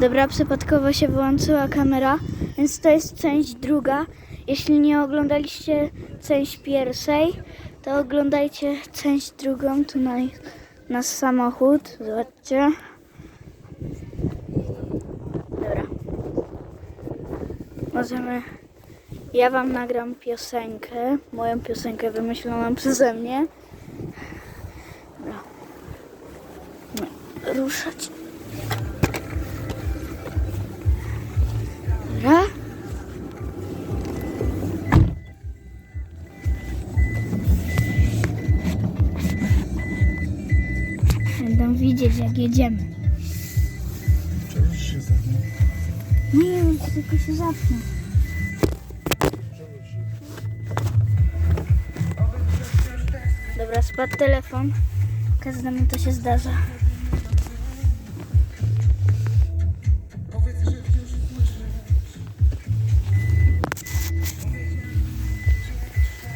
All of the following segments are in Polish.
Dobra, przypadkowo się wyłączyła kamera, więc to jest część druga. Jeśli nie oglądaliście część pierwszej, to oglądajcie część drugą. Tu na, nasz samochód. Zobaczcie. Dobra. Możemy. Ja wam nagram piosenkę. Moją piosenkę wymyśloną przeze mnie. Dobra. Ruszać. Widzieć jak jedziemy. Przewróć się za mną. Nie, tylko się zapnę. Przewróć się. Dobra, spadł telefon. Każdemu to się zdarza.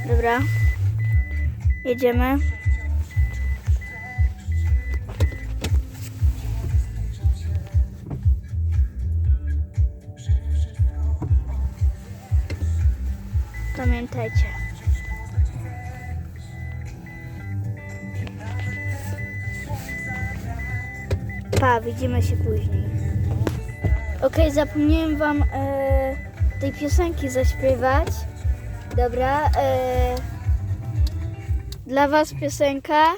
Dobra. Jedziemy. Pamiętajcie. Pa, widzimy się później. Okej, zapomniałem wam e, tej piosenki zaśpiewać. Dobra. E, dla was piosenka.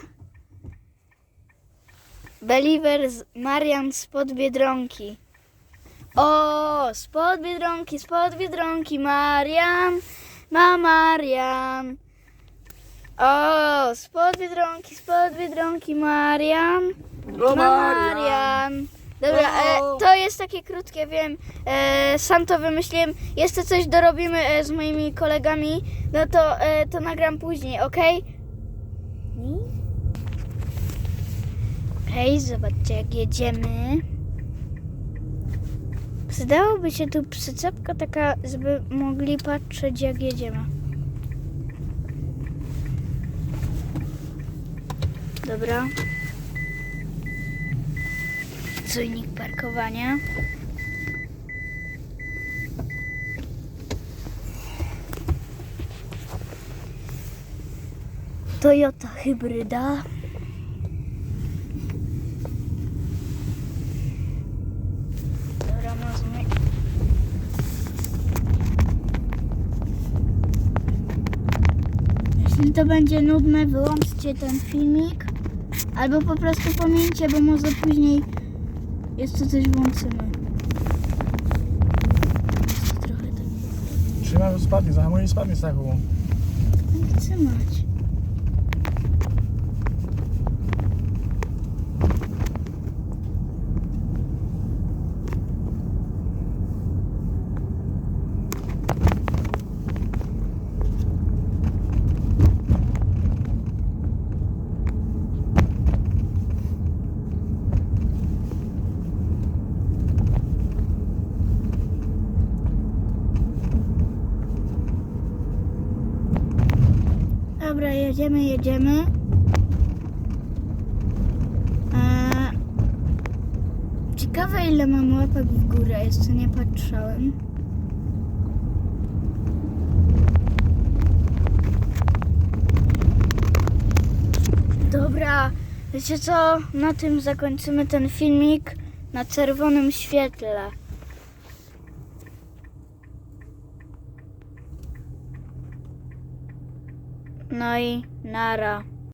Believer z Marian spod Biedronki. O, spod Biedronki, spod Biedronki, Marian, ma Marian. O, spod Biedronki, spod Biedronki, Marian. O, Ma Marian. Dobra, e, to jest takie krótkie, wiem. E, sam to wymyśliłem. Jeszcze coś dorobimy e, z moimi kolegami. No to, e, to nagram później, ok? Okej, zobaczcie jak jedziemy. Przydałoby się tu przyczepka taka, żeby mogli patrzeć jak jedziemy. Dobra. Czujnik parkowania. Toyota hybryda. Dobra, możemy. Jeśli to będzie nudne, wyłączcie ten filmik. Albo po prostu pomieńcie, bo może później jeszcze coś włączymy. Tak Trzymaj, spadnie, zahamuj spadnie z taką. tak trzymać. Dobra, jedziemy, jedziemy. Eee, ciekawe ile mam łapek w górę, jeszcze nie patrzałem. Dobra, wiecie co? Na tym zakończymy ten filmik na czerwonym świetle. No i nara.